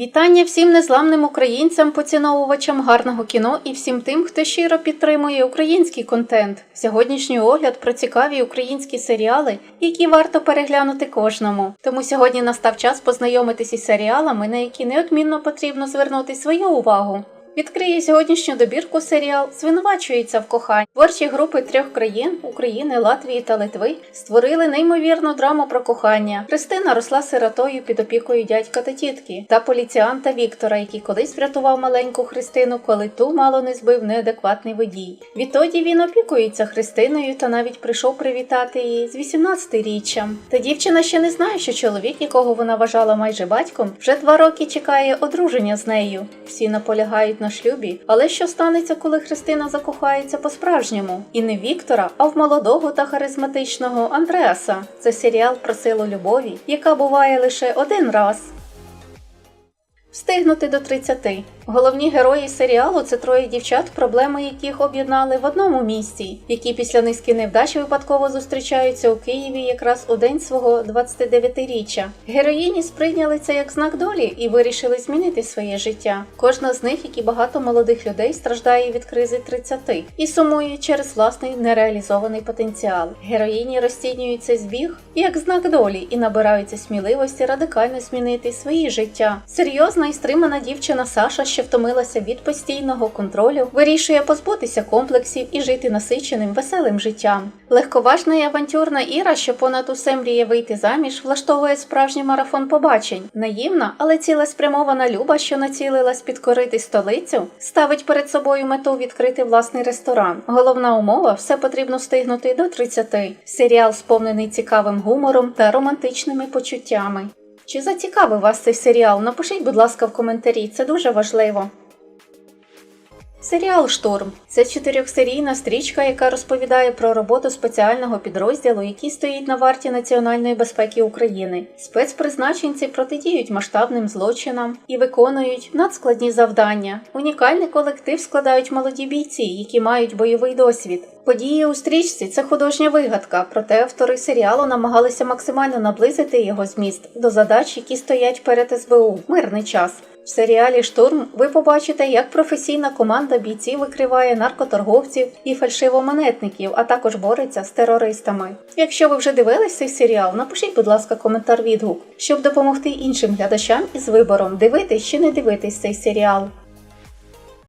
Вітання всім незламним українцям, поціновувачам гарного кіно і всім тим, хто щиро підтримує український контент. Сьогоднішній огляд про цікаві українські серіали, які варто переглянути кожному. Тому сьогодні настав час познайомитись із серіалами, на які неодмінно потрібно звернути свою увагу. Відкриє сьогоднішню добірку серіал Звинувачується в коханні. Творчі групи трьох країн України, Латвії та Литви створили неймовірну драму про кохання. Христина росла сиротою під опікою дядька та тітки та поліціанта Віктора, який колись врятував маленьку Христину, коли ту мало не збив неадекватний водій. Відтоді він опікується Христиною та навіть прийшов привітати її з 18-річчям. Та дівчина ще не знає, що чоловік, якого вона вважала майже батьком, вже два роки чекає одруження з нею. Всі наполягають на шлюбі, але що станеться, коли Христина закохається по-справжньому? І не Віктора, а в молодого та харизматичного Андреаса. Це серіал про силу любові, яка буває лише один раз. Встигнути до 30. Головні герої серіалу це троє дівчат, проблеми яких об'єднали в одному місці, які після низки невдач випадково зустрічаються у Києві якраз у день свого 29-річчя. Героїні сприйняли це як знак долі і вирішили змінити своє життя. Кожна з них, як і багато молодих людей, страждає від кризи 30 і сумує через власний нереалізований потенціал. Героїні розцінюють цей збіг як знак долі і набираються сміливості радикально змінити своє життя. Серйозна і стримана дівчина Саша, що втомилася від постійного контролю, вирішує позбутися комплексів і жити насиченим, веселим життям. Легковажна і авантюрна Іра, що понад усе мріє вийти заміж, влаштовує справжній марафон побачень. Наївна, але цілеспрямована Люба, що націлилась підкорити столицю, ставить перед собою мету відкрити власний ресторан. Головна умова все потрібно встигнути до 30. Серіал сповнений цікавим гумором та романтичними почуттями. Чи зацікавив вас цей серіал? Напишіть, будь ласка, в коментарі, це дуже важливо. Серіал Штурм це чотирьохсерійна стрічка, яка розповідає про роботу спеціального підрозділу, який стоїть на варті національної безпеки України. Спецпризначенці протидіють масштабним злочинам і виконують надскладні завдання. Унікальний колектив складають молоді бійці, які мають бойовий досвід. Події у стрічці це художня вигадка, проте автори серіалу намагалися максимально наблизити його зміст до задач, які стоять перед СБУ мирний час. В серіалі Штурм ви побачите, як професійна команда бійців викриває наркоторговців і фальшивомонетників, а також бореться з терористами. Якщо ви вже дивились цей серіал, напишіть, будь ласка, коментар відгук, щоб допомогти іншим глядачам із вибором, дивитись чи не дивитись цей серіал.